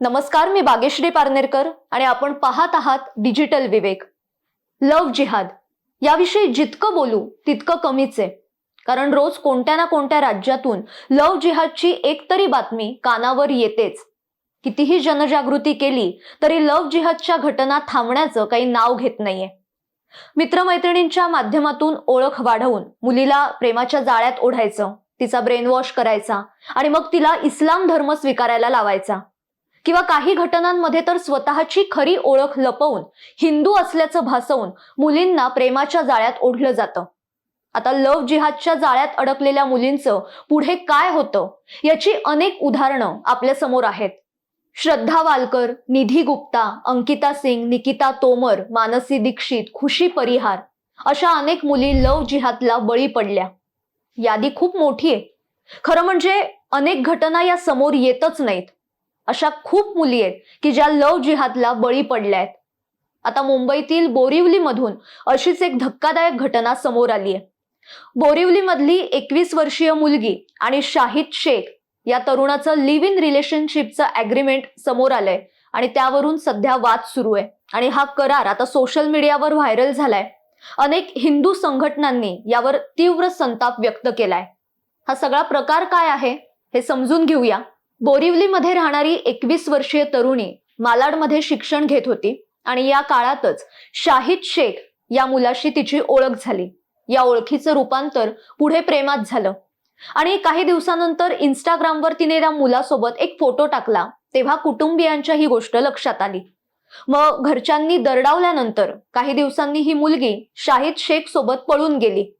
नमस्कार मी बागेश्री पारनेरकर आणि आपण पाहत आहात डिजिटल विवेक. लव जिहाद. याविषयी जितकं बोलू तितकं कमीच आहे. कारण रोज कोणत्या ना कोणत्या राज्यातून लव जिहादची एकतरी बातमी कानावर येतेच. कितीही जनजागृती केली तरी लव जिहादच्या घटना थांबण्याचं काही नाव घेत नाहीये. मित्रमैत्रिणींच्या माध्यमातून ओळख वाढवून मुलीला प्रेमाच्या जाळ्यात ओढायचं तिचा ब्रेनवॉश करायचा आणि मग तिला इस्लाम धर्म स्वीकारायला लावायचा. किंवा काही घटनांमध्ये तर स्वतःची खरी ओळख लपवून हिंदू असल्याचं भासवून मुलींना प्रेमाच्या जाळ्यात ओढलं जातं. आता लव जिहादच्या जाळ्यात अडकलेल्या मुलींचं पुढे काय होतं याची अनेक उदाहरणं आपल्यासमोर आहेत. श्रद्धा वालकर निधी गुप्ता अंकिता सिंग निकिता तोमर मानसी दीक्षित खुशी परिहार अशा अनेक मुली लव जिहादला बळी पडल्या. यादी खूप मोठी आहे. खरं म्हणजे अनेक घटना या समोर येतच नाहीत. अशा खूप मुली आहेत की ज्या लव जिहादला बळी पडल्या आहेत. आता मुंबईतील बोरिवलीमधून अशीच एक धक्कादायक घटना समोर आली आहे. बोरिवलीमधली एकवीस वर्षीय मुलगी आणि शाहिद शेख या तरुणाचं लिव्ह इन रिलेशनशिपचं अग्रीमेंट समोर आलंय आणि त्यावरून सध्या वाद सुरू आहे. आणि हा करार आता सोशल मीडियावर व्हायरल झालाय. अनेक हिंदू संघटनांनी यावर तीव्र संताप व्यक्त केलाय. हा सगळा प्रकार काय आहे हे समजून घेऊया. बोरिवलीमध्ये राहणारी एकवीस वर्षीय तरुणी मालाडमध्ये शिक्षण घेत होती आणि या काळातच शाहिद शेख या मुलाशी तिची ओळख झाली. या ओळखीचं रूपांतर पुढे प्रेमात झालं. आणि काही दिवसानंतर इंस्टाग्रामवर तिने त्या मुलासोबत एक फोटो टाकला तेव्हा कुटुंबियांच्या ही गोष्ट लक्षात आली. मग घरच्यांनी दरडावल्यानंतर काही दिवसांनी ही मुलगी शाहिद शेख सोबत पळून गेली.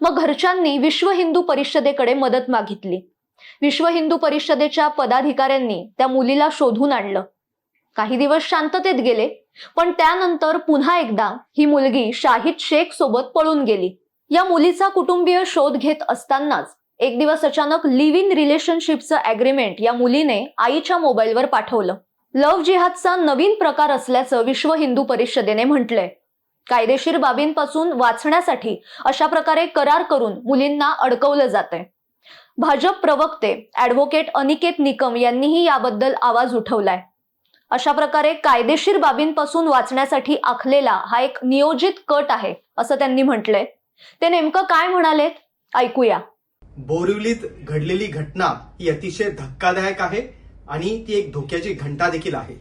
मग घरच्यांनी विश्व हिंदू परिषदेकडे मदत मागितली. विश्व हिंदू परिषदेच्या पदाधिकाऱ्यांनी त्या मुलीला शोधून आणलं. काही दिवस शांततेत गेले पण त्यानंतर पुन्हा एकदा ही मुलगी शाहिद शेख सोबत पळून गेली. या मुलीचा कुटुंबीय शोध घेत असतानाच एक दिवस अचानक लिव्ह इन रिलेशनशिपचं अग्रीमेंट या मुलीने आईच्या मोबाईलवर पाठवलं. लव्ह जिहादचा नवीन प्रकार असल्याचं विश्व हिंदू परिषदेने म्हटलंय. कायदेशीर बाबींपासून वाचण्यासाठी अशा प्रकारे करार करून मुलींना अडकवलं जातंय. भाजप प्रवक्ते ऍडव्होकेट अनिकेत निकम यांनीही याबद्दल आवाज उठवलाय. अशा प्रकारे कायदेशीर बाबींपासून वाचण्यासाठी आखलेला हा एक नियोजित कट आहे असं त्यांनी म्हटलंय. ते नेमकं काय म्हणालेत? ऐकूया. बोरिवलीत घडलेली घटना ही अतिशय धक्कादायक आहे आणि ती एक धोक्याची घंटा देखील आहे.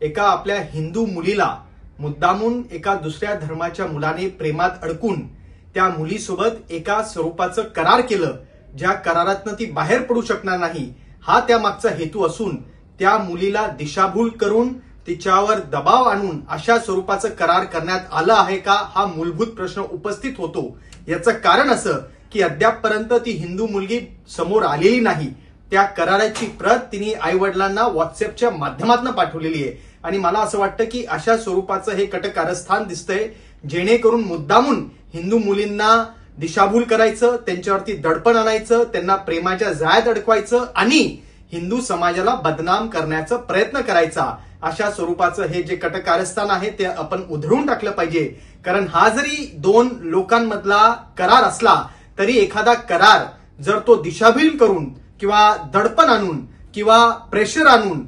एका आपल्या हिंदू मुलीला मुद्दामून एका दुसऱ्या धर्माच्या मुलाने प्रेमात अडकून त्या मुलीसोबत एका स्वरूपाचं करार केलं ज्या करारातनं ती बाहेर पडू शकणार नाही हा त्या मागचा हेतू असून त्या मुलीला दिशाभूल करून तिच्यावर दबाव आणून अशा स्वरूपाचं करार करण्यात आलं आहे का हा मूलभूत प्रश्न उपस्थित होतो. याचं कारण असं की अद्यापपर्यंत ती हिंदू मुलगी समोर आलेली नाही. त्या कराराची प्रत तिने आई वडिलांना व्हॉट्सअपच्या माध्यमातून पाठवलेली आहे. आणि मला असं वाटतं की अशा स्वरूपाचं हे कटकारस्थान दिसतंय जेणेकरून मुद्दामून हिंदू मुलींना दिशाभूल करायचं त्यांच्यावरती दडपण आणायचं त्यांना प्रेमाच्या जाळ्यात अडकवायचं आणि हिंदू समाजाला बदनाम करण्याचा प्रयत्न करायचा. अशा स्वरूपाचं हे जे कटकारस्थान आहे ते आपण उधळून टाकलं पाहिजे. कारण हा जरी दोन लोकांमधला करार असला तरी एखादा करार जर तो दिशाभूल करून किंवा दडपण आणून किंवा प्रेशर आणून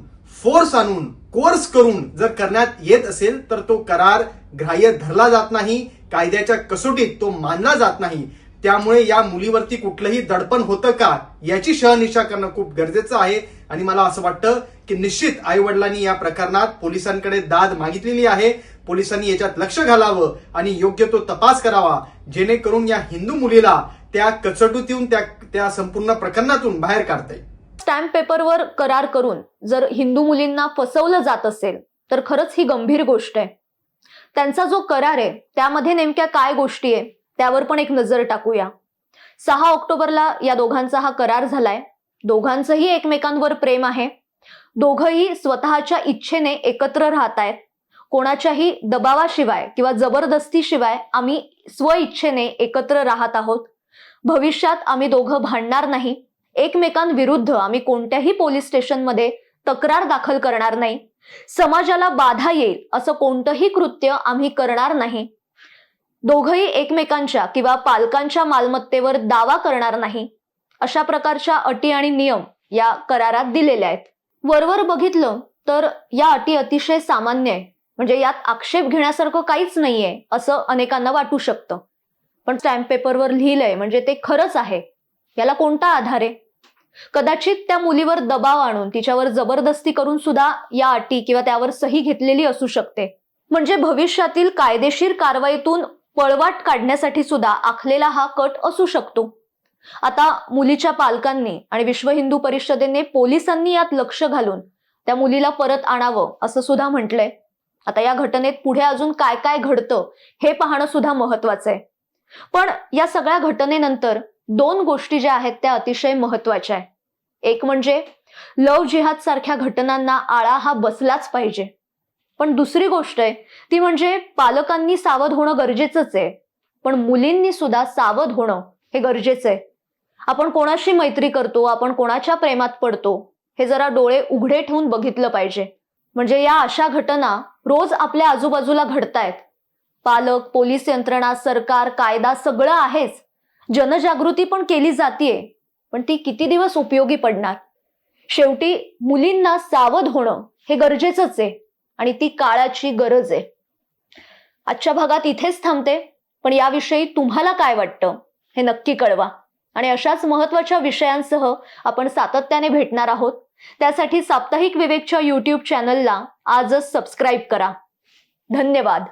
फोर्स आणून कोर्स करून जर करण्यात येत असेल तर तो करार ग्राह्य धरला जात नाही कायद्याच्या कसोटीत तो मानला जात नाही. त्यामुळे या मुलीवरती कुठलंही दडपण होतं का याची शहनिशा करणं खूप गरजेचं आहे. आणि मला असं वाटतं की निश्चित आई वडिलांनी या प्रकरणात पोलिसांकडे दाद मागितलेली आहे. पोलिसांनी याच्यात लक्ष घालावं आणि योग्य तो तपास करावा. जेणेकरून या हिंदू मुलीला त्या कचटूतून त्या त्या संपूर्ण प्रकरणातून बाहेर काढता येईल. स्टॅम्प पेपरवर करार करून जर हिंदू मुलींना फसवलं जात असेल तर खरंच ही गंभीर गोष्ट आहे. त्यांचा जो करार आहे त्यामध्ये नेमक्या काय गोष्टी आहे त्यावर पण एक नजर टाकूया. सहा ऑक्टोबरला या दोघांचा हा करार झालाय. दोघांचंही एकमेकांवर प्रेम आहे. दोघंही स्वतःच्या इच्छेने एकत्र राहत आहेत. कोणाच्याही दबावाशिवाय किंवा जबरदस्तीशिवाय आम्ही स्वइच्छेने एकत्र राहत आहोत. भविष्यात आम्ही दोघं भांडणार नाही. एकमेकांविरुद्ध आम्ही कोणत्याही पोलीस स्टेशनमध्ये तक्रार दाखल करणार नाही. समाजाला बाधा येईल असं कोणतंही कृत्य आम्ही करणार नाही. दोघंही एकमेकांच्या किंवा पालकांच्या मालमत्तेवर दावा करणार नाही. अशा प्रकारच्या अटी आणि नियम या करारात दिलेल्या आहेत. वरवर बघितलं तर या अटी अतिशय सामान्य आहे. म्हणजे यात आक्षेप घेण्यासारखं काहीच नाहीये असं अनेकांना वाटू शकतं. पण स्टॅम्प पेपरवर लिहिलंय म्हणजे ते खरंच आहे. याला कोणता आधार आहे? कदाचित त्या मुलीवर दबाव आणून तिच्यावर जबरदस्ती करून सुद्धा या अटी किंवा त्यावर सही घेतलेली असू शकते. म्हणजे भविष्यातील कायदेशीर कारवाईतून पळवाट काढण्यासाठी सुद्धा आखलेला हा कट असू शकतो. आता मुलीच्या पालकांनी आणि विश्व हिंदू परिषदेने पोलिसांनी यात लक्ष घालून त्या मुलीला परत आणावं असं सुद्धा म्हटलंय. आता या घटनेत पुढे अजून काय काय घडतं हे पाहणं सुद्धा महत्वाचं आहे. पण या सगळ्या घटनेनंतर दोन गोष्टी ज्या आहेत त्या अतिशय महत्त्वाच्या आहेत. एक म्हणजे लव जिहाद सारख्या घटनांना आळा हा बसलाच पाहिजे. पण दुसरी गोष्ट आहे ती म्हणजे पालकांनी सावध होणं गरजेचंच आहे. पण मुलींनी सुद्धा सावध होणं हे गरजेचं आहे. आपण कोणाशी मैत्री करतो आपण कोणाच्या प्रेमात पडतो हे जरा डोळे उघडे ठेवून बघितलं पाहिजे. म्हणजे या अशा घटना रोज आपल्या आजूबाजूला घडतायत. पालक पोलीस यंत्रणा सरकार कायदा सगळं आहेच. जनजागृती पण केली जातीये पण ती किती दिवस उपयोगी पडणार? शेवटी मुलींना सावध होणं हे गरजेचंच आहे आणि ती काळाची गरज आहे. आजच्या भागात इथेच थांबते पण याविषयी तुम्हाला काय वाटतं हे नक्की कळवा. आणि अशाच महत्त्वाच्या विषयांसह आपण सातत्याने भेटणार आहोत. त्यासाठी साप्ताहिक विवेकच्या यूट्यूब चॅनलला आजच सबस्क्राईब करा. धन्यवाद.